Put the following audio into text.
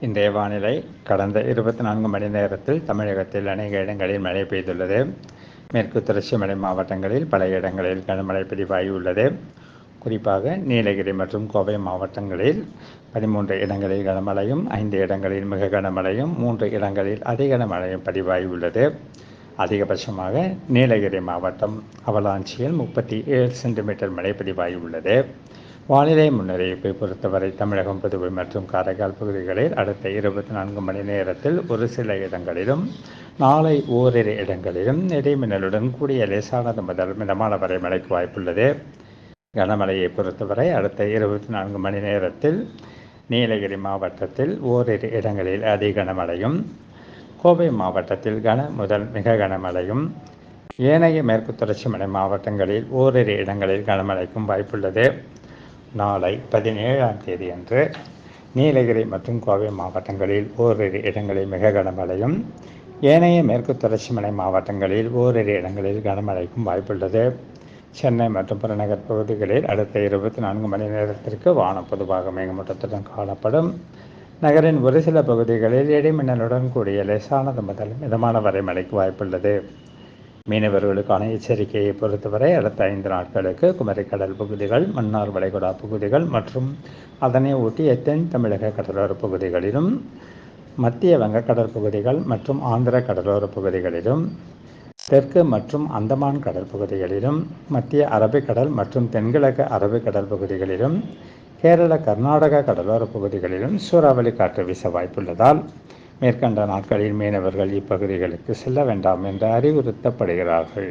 இன்றைய வானிலை கடந்த இருபத்தி நான்கு மணி நேரத்தில் தமிழகத்தில் அநேக இடங்களில் மழை பெய்துள்ளது. மேற்கு தொடர்ச்சி மலை மாவட்டங்களில் பல இடங்களில் கனமழை பதிவாகியுள்ளது குறிப்பாக நீலகிரி மற்றும் கோவை மாவட்டங்களில் பதிமூன்று இடங்களில் கனமழையும் ஐந்து இடங்களில் மிக கனமழையும் மூன்று இடங்களில் அதிக மழையும் பதிவாகியுள்ளது அதிகபட்சமாக நீலகிரி மாவட்டம் அவலாஞ்சியில் முப்பத்தி ஏழு சென்டிமீட்டர் மழை பதிவாகியுள்ளது வானிலை முன்னறிவிப்பை பொறுத்தவரை தமிழகம் புதுவை மற்றும் காரைக்கால் பகுதிகளில் அடுத்த இருபத்தி நான்கு மணி நேரத்தில் ஒரு சில இடங்களிலும் நாளை ஓரிரு இடங்களிலும் இடைமின்னலுடன் கூடிய லேசானது முதல் மிதமான வரை மழைக்கு வாய்ப்புள்ளது. கனமழையை பொறுத்தவரை அடுத்த இருபத்தி நான்கு மணி நேரத்தில் நீலகிரி மாவட்டத்தில் ஓரிரு இடங்களில் அதி கனமழையும் கோவை மாவட்டத்தில் கன முதல் மிக கனமழையும் ஏனைய மேற்கு தொடர்ச்சி மலை மாவட்டங்களில் ஓரிரு இடங்களில் கனமழைக்கும் வாய்ப்புள்ளது. நாளை பதினேழாம் தேதி அன்று நீலகிரி மற்றும் கோவை மாவட்டங்களில் ஓரிரு இடங்களில் மிக கனமழையும் ஏனைய மேற்கு தொடர்ச்சி மலை மாவட்டங்களில் ஓரிரு இடங்களில் கனமழைக்கும் வாய்ப்புள்ளது. சென்னை மற்றும் புறநகர் பகுதிகளில் அடுத்த இருபத்தி நான்கு மணி நேரத்திற்கு வானம் பொதுவாக மேகமூட்டத்துடன் காணப்படும். நகரின் ஒரு சில பகுதிகளில் இடைமின்னலுடன் கூடிய லேசானது முதல் மிதமான வரை மழைக்கு வாய்ப்புள்ளது. மீனவர்களுக்கான எச்சரிக்கையை பொறுத்தவரை அடுத்த ஐந்து நாட்களுக்கு குமரிக்கடல் பகுதிகள் மன்னார் வளைகுடா பகுதிகள் மற்றும் அதனை ஒட்டிய தென் தமிழக கடலோர பகுதிகளிலும் மத்திய வங்கக்கடல் பகுதிகள் மற்றும் ஆந்திர கடலோர பகுதிகளிலும் தெற்கு மற்றும் அந்தமான் கடற்பகுதிகளிலும் மத்திய அரபிக்கடல் மற்றும் தென்கிழக்கு அரபிக்கடல் பகுதிகளிலும் கேரள கர்நாடக கடலோர பகுதிகளிலும் சூறாவளி காற்று வீச வாய்ப்புள்ளதால் மேற்கண்ட நாட்களில் மீனவர்கள் இப்பகுதிகளுக்கு செல்ல வேண்டாம் என்று அறிவுறுத்தப்படுகிறார்கள்.